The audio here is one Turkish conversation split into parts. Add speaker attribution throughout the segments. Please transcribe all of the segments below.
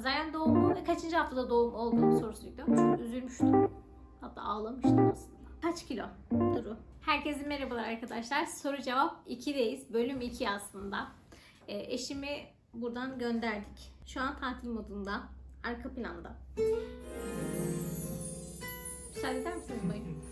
Speaker 1: Sezaryen doğum mu ve kaçıncı haftada doğum olduğu sorusuydu. Çok üzülmüştüm. Hatta ağlamıştım aslında. Kaç kilo? Duru. Herkese merhabalar arkadaşlar. Soru cevap 2'deyiz. Bölüm 2 aslında. E, eşimi buradan gönderdik. Şu an tatil modunda. Arka planda. Müsaade eder misiniz bayım?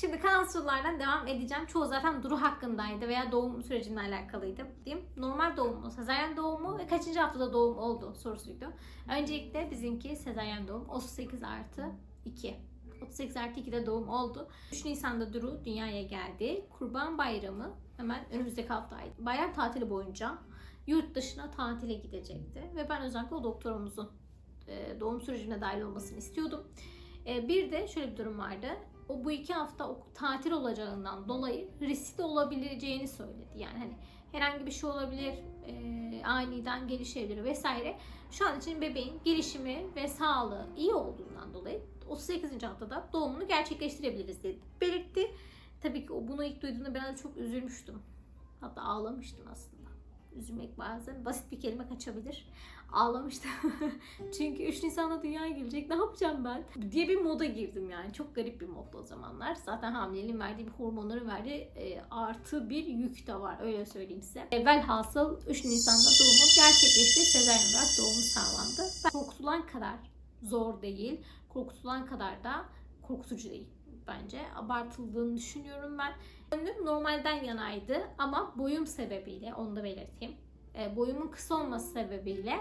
Speaker 1: Şimdi kalan sorulardan devam edeceğim. Çoğu zaten Duru hakkındaydı veya doğum sürecinle alakalıydı. Diyeyim. Normal doğum mu, sezaryen doğum mu ve kaçıncı haftada doğum oldu sorusuydu. Öncelikle bizimki sezaryen doğum 38 artı 2. 38 artı 2'de doğum oldu. 3 Nisan'da Duru dünyaya geldi. Kurban Bayramı hemen önümüzdeki haftaydı. Bayram tatili boyunca yurt dışına tatile gidecekti. Ve ben özellikle o doktorumuzun e, doğum sürecine dahil olmasını istiyordum. E, Bir de şöyle bir durum vardı. O bu iki hafta o tatil olacağından dolayı riskli olabileceğini söyledi. Yani hani herhangi bir şey olabilir, e, aniden gelişebilir vesaire. Şu an için bebeğin gelişimi ve sağlığı iyi olduğundan dolayı 38. haftada doğumunu gerçekleştirebiliriz dedi. Belirtti. Tabii ki o bunu ilk duyduğumda ben de çok üzülmüştüm. Hatta ağlamıştım aslında. Üzülmek bazen basit bir kelime kaçabilir. Ağlamıştım. Çünkü 3 Nisan'da dünyaya gelecek. Ne yapacağım ben? Diye bir moda girdim yani. Çok garip bir modda o zamanlar. Zaten hamileliğin verdiği bir hormonların verdiği e, artı bir yük de var. Öyle söyleyeyim size. E, velhasıl 3 Nisan'da doğumu gerçekleşti. Sezaryen olarak doğumu sağlandı. Ben korkutulan kadar zor değil. Korkutulan kadar da korkutucu değil bence. Abartıldığını düşünüyorum ben. Gönlüm normalden yanaydı ama boyum sebebiyle onu da belirteyim. E, boyumun kısa olması sebebiyle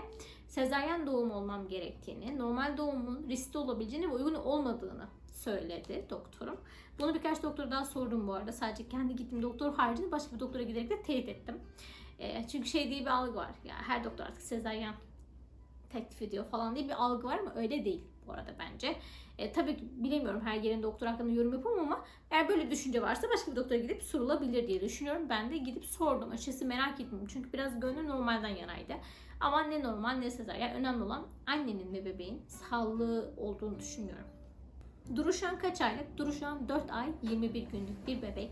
Speaker 1: sezaryen doğum olmam gerektiğini, normal doğumun riskli olabileceğini ve uygun olmadığını söyledi doktorum. Bunu birkaç doktordan sordum bu arada. Sadece kendi gittiğim doktor haricinde başka bir doktora giderek de teyit ettim. E, çünkü şey diye bir algı var. Yani her doktor artık sezaryen teklif ediyor falan diye bir algı var ama öyle değil bu arada bence. E, tabii ki bilemiyorum her yerin doktor hakkında yorum yapamam ama eğer böyle bir düşünce varsa başka bir doktora gidip sorulabilir diye düşünüyorum. Ben de gidip sordum. Açıkçası merak ettim. Çünkü biraz gönlüm normalden yanaydı. Ama ne normal ne sezaryen. Önemli olan annenin ve bebeğin sağlığı olduğunu düşünüyorum. Duru şu an kaç aylık? Duru şu an 4 ay 21 günlük bir bebek.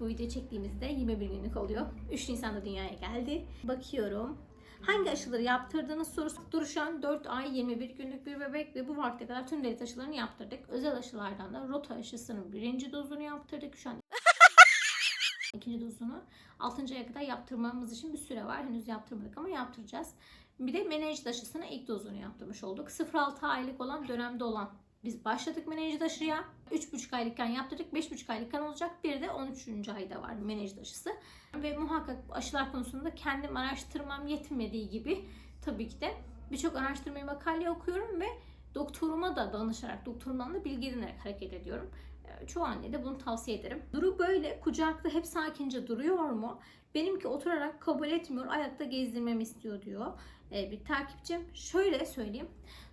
Speaker 1: Bu videoyu çektiğimizde 21 günlük oluyor. 3 Nisan'da dünyaya geldi. Bakıyorum. Hangi aşıları yaptırdığınız sorusu. Duru şu an 4 ay 21 günlük bir bebek ve bu vakte kadar tüm devlet aşılarını yaptırdık. Özel aşılardan da rota aşısının birinci dozunu yaptırdık. Şu an ikinci dozunu 6. aya kadar yaptırmamız için bir süre var. Henüz yaptırmadık ama yaptıracağız. Bir de menenjit aşısına ilk dozunu yaptırmış olduk. 0-6 aylık olan dönemde olan biz başladık menenjit aşıya. 3,5 aylıkken yaptırdık. 5,5 aylıkken olacak. Bir de 13. ayda var menenjit aşısı. Ve muhakkak aşılar konusunda kendim araştırmam yetmediği gibi tabii ki de birçok araştırmayı makale okuyorum ve doktoruma da danışarak, doktorumdan da bilgi edinerek hareket ediyorum. Ee, Çoğu anne de bunu tavsiye ederim. Duru böyle kucakta hep sakince duruyor mu? Benimki oturarak kabul etmiyor, ayakta gezdirmemi istiyor diyor Ee, bir takipçim. Şöyle söyleyeyim.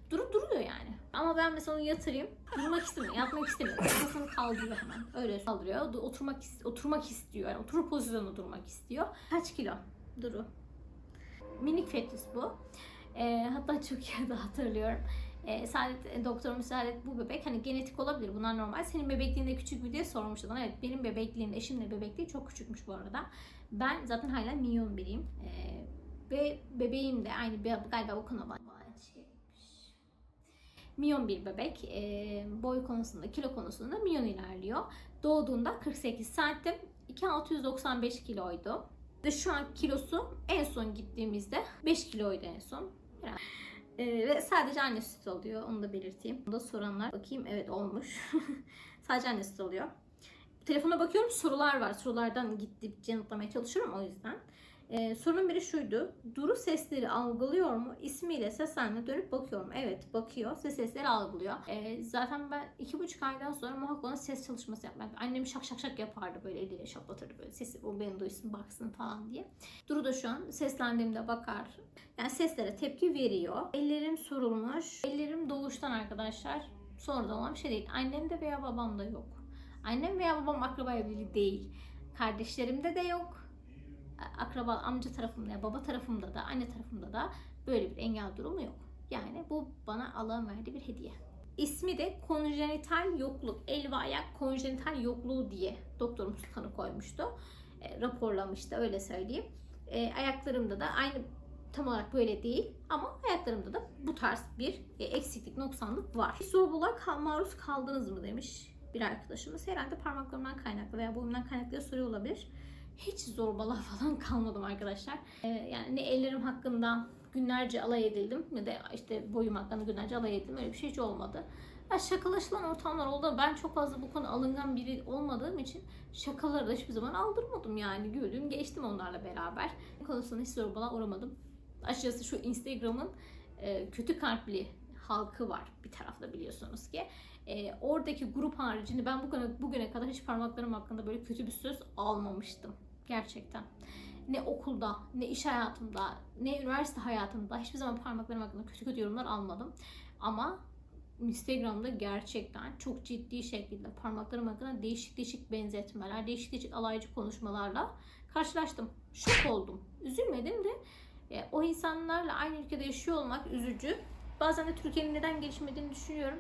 Speaker 1: Durup duruyor yani. Ama ben mesela onu yatırayım. Durmak istemiyor. Yatmak istemiyor. Kafasını kaldırıyor hemen. Öyle kaldırıyor. Oturmak oturmak istiyor. Yani oturur pozisyonda durmak istiyor. Kaç kilo? Duru. Minik fetüs bu. Ee, hatta çok iyi de hatırlıyorum. Ee, Saadet, e, doktorumuz Saadet bu bebek hani genetik olabilir bunlar normal. Senin bebekliğinde küçük mü diye sormuştu bana. Evet benim bebekliğim eşimle bebekliği çok küçükmüş bu arada. Ben zaten hala minyon biriyim. Ee, ve bebeğim de aynı galiba o kanaba Miyon bir bebek. Ee, boy konusunda, kilo konusunda milyon ilerliyor. Doğduğunda 48 santim, 2695 kiloydu. Şu an kilosu en son gittiğimizde 5 kiloydu en son. Yani, ee, ve sadece anne sütü alıyor. Onu da belirteyim. Bunu da soranlar. Bakayım evet olmuş. sadece anne sütü alıyor. Telefona bakıyorum sorular var. Sorulardan gidip yanıtlamaya çalışıyorum o yüzden. Ee, sorunun biri şuydu. Duru sesleri algılıyor mu? İsmiyle seslenme dönüp bakıyorum. Evet bakıyor. Ses sesleri algılıyor. Ee, zaten ben iki buçuk aydan sonra muhakkak ona ses çalışması yapmak. Annem şak şak şak yapardı böyle eliyle şaplatırdı böyle sesi o beni duysun baksın falan diye. Duru da şu an seslendiğimde bakar. Yani seslere tepki veriyor. Ellerim sorulmuş. Ellerim doğuştan arkadaşlar. Sonradan olan bir şey değil. Annemde veya babamda yok. Annem veya babam akraba evliliği değil. Kardeşlerimde de yok akraba amca tarafımda ya baba tarafımda da anne tarafımda da böyle bir engel durumu yok. Yani bu bana Allah'ın verdiği bir hediye. İsmi de konjenital yokluk, el ve ayak konjenital yokluğu diye doktorumuz tanı koymuştu. E, raporlamıştı öyle söyleyeyim. E, ayaklarımda da aynı tam olarak böyle değil ama ayaklarımda da bu tarz bir e, eksiklik, noksanlık var. Zorbalığa kal- maruz kaldınız mı demiş bir arkadaşımız. Herhalde parmaklarımdan kaynaklı veya boyumdan kaynaklı soruyor olabilir. Hiç zorbalığa falan kalmadım arkadaşlar. Ee, yani ne ellerim hakkında günlerce alay edildim ne de işte boyum hakkında günlerce alay edildim. Öyle bir şey hiç olmadı. Ya şakalaşılan ortamlar oldu. Ben çok fazla bu konu alıngan biri olmadığım için şakaları da hiçbir zaman aldırmadım yani. Güldüm geçtim onlarla beraber. Konusunda hiç zorbalığa uğramadım. Açıkçası şu Instagram'ın e, kötü kalpli halkı var bir tarafta biliyorsunuz ki. E, oradaki grup haricinde ben bugüne, bugüne kadar hiç parmaklarım hakkında böyle kötü bir söz almamıştım. Gerçekten. Ne okulda, ne iş hayatımda, ne üniversite hayatımda hiçbir zaman parmaklarım hakkında kötü kötü yorumlar almadım. Ama Instagram'da gerçekten çok ciddi şekilde parmaklarım hakkında değişik değişik benzetmeler, değişik değişik alaycı konuşmalarla karşılaştım. Şok oldum. Üzülmedim de e, o insanlarla aynı ülkede yaşıyor olmak üzücü. Bazen de Türkiye'nin neden gelişmediğini düşünüyorum.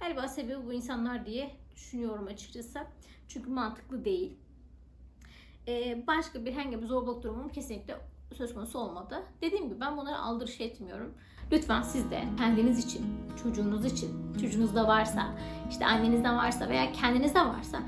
Speaker 1: Galiba sebebi bu insanlar diye düşünüyorum açıkçası. Çünkü mantıklı değil. E, başka bir herhangi bir zorbalık durumum kesinlikle söz konusu olmadı. Dediğim gibi ben bunları aldırış etmiyorum. Lütfen siz de kendiniz için, çocuğunuz için, çocuğunuzda varsa, işte annenizde varsa veya kendinizde varsa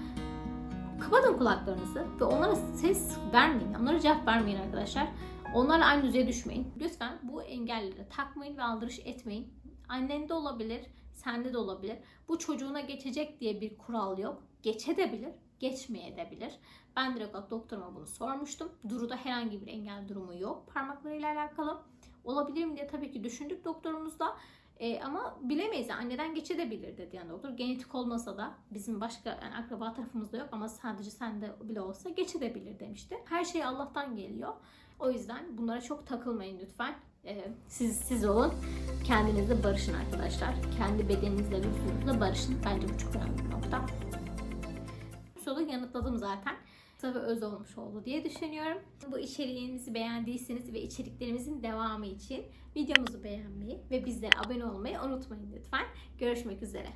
Speaker 1: kapatın kulaklarınızı ve onlara ses vermeyin. Onlara cevap vermeyin arkadaşlar. Onlarla aynı düzeye düşmeyin. Lütfen bu engelleri takmayın ve aldırış etmeyin. Annende olabilir, sende de olabilir. Bu çocuğuna geçecek diye bir kural yok. Geçebilir, geçmeyebilir. Ben direkt doktoruma bunu sormuştum. Duru'da herhangi bir engel durumu yok parmaklarıyla alakalı. Olabilir mi diye tabii ki düşündük doktorumuzda. E, ama bilemeyiz. Yani anneden geçebilir dedi yani doktor. Genetik olmasa da bizim başka yani akraba tarafımızda yok ama sadece sende bile olsa geçebilir demişti. Her şey Allah'tan geliyor. O yüzden bunlara çok takılmayın lütfen. E, siz siz olun. Kendinizle barışın arkadaşlar. Kendi bedeninizle, vücudunuzla barışın. Bence bu çok önemli bir nokta. Bu soruyu yanıtladım zaten kısa ve öz olmuş oldu diye düşünüyorum. Bu içeriğimizi beğendiyseniz ve içeriklerimizin devamı için videomuzu beğenmeyi ve bizlere abone olmayı unutmayın lütfen. Görüşmek üzere.